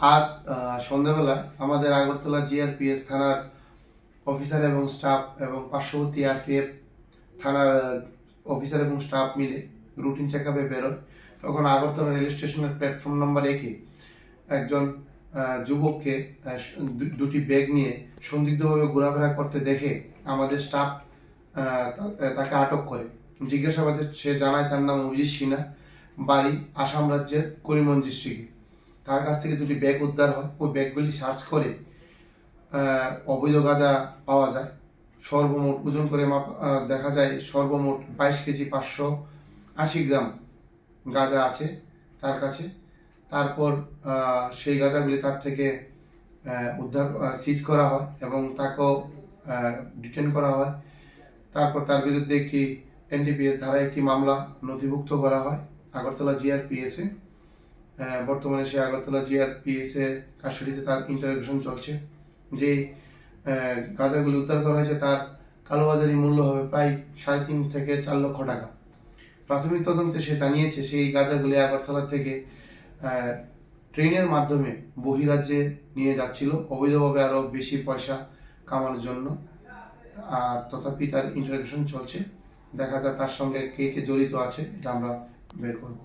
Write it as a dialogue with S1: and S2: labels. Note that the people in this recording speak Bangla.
S1: আজ আহ, সন্ধ্যাবেলায় আমাদের আগরতলা জিআরপিএস থানার অফিসার এবং স্টাফ এবং পার্শ্ববর্তী আরপিএফ থানার অফিসার এবং স্টাফ মিলে রুটিন চেক আপে বেরোয়। তখন আগরতলা রেল স্টেশনের প্ল্যাটফর্ম নম্বর একে একজন যুবককে দুটি ব্যাগ নিয়ে সন্দিগ্ধভাবে ঘোরাফেরা করতে দেখে আমাদের স্টাফ তাকে আটক করে। জিজ্ঞাসাবাদে সে জানায় তার নাম অভিজিৎ সিনহা বাড়ি আসাম রাজ্যের করিমগঞ্জ ডিস্ট্রিক্টে তার কাছ থেকে দুটি ব্যাগ উদ্ধার হয়। ওই ব্যাগগুলি সার্চ করে অবৈধ গাঁজা পাওয়া যায়। সর্বমোট ওজন করে মাপ দেখা যায় সর্বমোট বাইশ কেজি পাঁচশো আশি গ্রাম গাঁজা আছে তার কাছে। তারপর সেই গাঁজাগুলি তার থেকে উদ্ধার সিজ করা হয় এবং তাকেও ডিটেন করা হয়। তারপর তার বিরুদ্ধে একটি এনডিপিএস ধারায় একটি মামলা নথিভুক্ত করা হয়। আগরতলা জিআরপিএসে বর্তমানে সে আগরতলা জিআরপিএস কাস্টডিতে তার ইন্টারোগেশন চলছে। যে গাঁজাগুলি উদ্ধার করা হয়েছে তার কালোবাজারি মূল্য হবে প্রায় সাড়ে তিন থেকে চার লক্ষ টাকা। প্রাথমিক তদন্তে সে জানিয়েছে, সেই গাঁজাগুলি আগরতলা থেকে ট্রেনের মাধ্যমে বহিরাজ্যে নিয়ে যাচ্ছিল। অবৈধভাবে আরও বেশি পয়সা কামানোর জন্য। আর তথাপি তার ইন্টারোগেশন চলছে। দেখা যায় তার সঙ্গে কে কে জড়িত আছে, এটা আমরা বের করব।